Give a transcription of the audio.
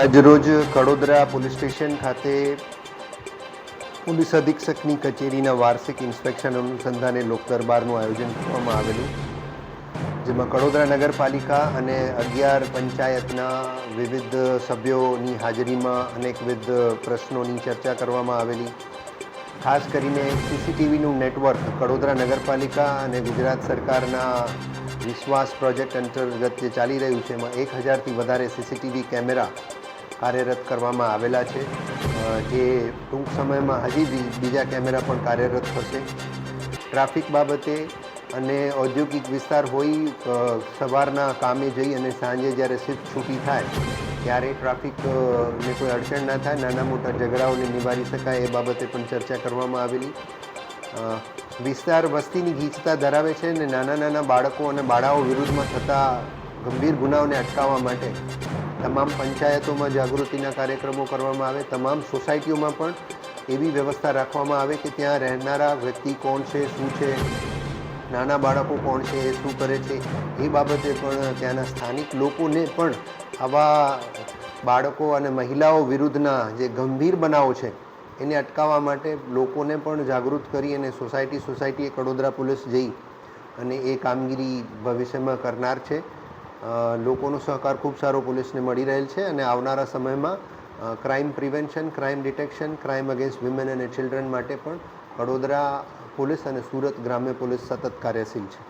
આજરોજ Kadodara police station ખાતે police અધિક્ષકની કચેરીના વાર્ષિક ઇન્સ્પેક્શન અનુસંધાને લોક દરબારનું આયોજન કરવામાં આવેલું. જેમાં કડોદરા નગરપાલિકા અને અગિયાર પંચાયતના વિવિધ સભ્યોની હાજરીમાં અનેકવિધ પ્રશ્નોની ચર્ચા કરવામાં આવેલી. ખાસ કરીને સીસીટીવીનું નેટવર્ક કડોદરા નગરપાલિકા અને ગુજરાત સરકારના વિશ્વાસ પ્રોજેક્ટ અંતર્ગત જે ચાલી રહ્યું છે, એમાં એક હજારથી વધારે સીસીટીવી કેમેરા કાર્યરત કરવામાં આવેલા છે. જે ટૂંક સમયમાં હજી બીજા કેમેરા પણ કાર્યરત થશે. ટ્રાફિક બાબતે અને ઔદ્યોગિક વિસ્તાર હોય સવારના કામે જઈ અને સાંજે જ્યારે શિફ્ટ છૂટી થાય ત્યારે ટ્રાફિક અ, કોઈ અડચણ ના થાય. નાના મોટા ઝઘડાઓને નિવારી શકાય એ બાબતે પણ ચર્ચા કરવામાં આવેલી. વિસ્તાર વસ્તીની ગીચતા ધરાવે છે અને નાના નાના બાળકો અને બાળાઓ વિરુદ્ધમાં થતા ગંભીર ગુનાઓને અટકાવવા માટે તમામ પંચાયતોમાં જાગૃતિના કાર્યક્રમો કરવામાં આવે, તમામ સોસાયટીઓમાં પણ એવી વ્યવસ્થા રાખવામાં આવે કે ત્યાં રહેનારા વ્યક્તિ કોણ છે, શું છે, નાના બાળકો કોણ છે એ શું કરે છે, એ બાબતે પણ ત્યાંના સ્થાનિક લોકોને પણ આવા બાળકો અને મહિલાઓ વિરુદ્ધના જે ગંભીર બનાવો છે, એને અટકાવવા માટે લોકોને પણ જાગૃત કરી અને સોસાયટી સોસાયટીએ, કડોદરા પોલીસ જઈ અને એ કામગીરી ભવિષ્યમાં કરનાર છે. લોકોનો સહકાર ખૂબ સારો પોલીસને મળી રહેલ છે અને આવનારા સમયમાં crime prevention, crime detection, crime against women અને ચિલ્ડ્રન માટે પણ વડોદરા પોલીસ અને સુરત ગ્રામ્ય પોલીસ સતત કાર્યશીલ છે.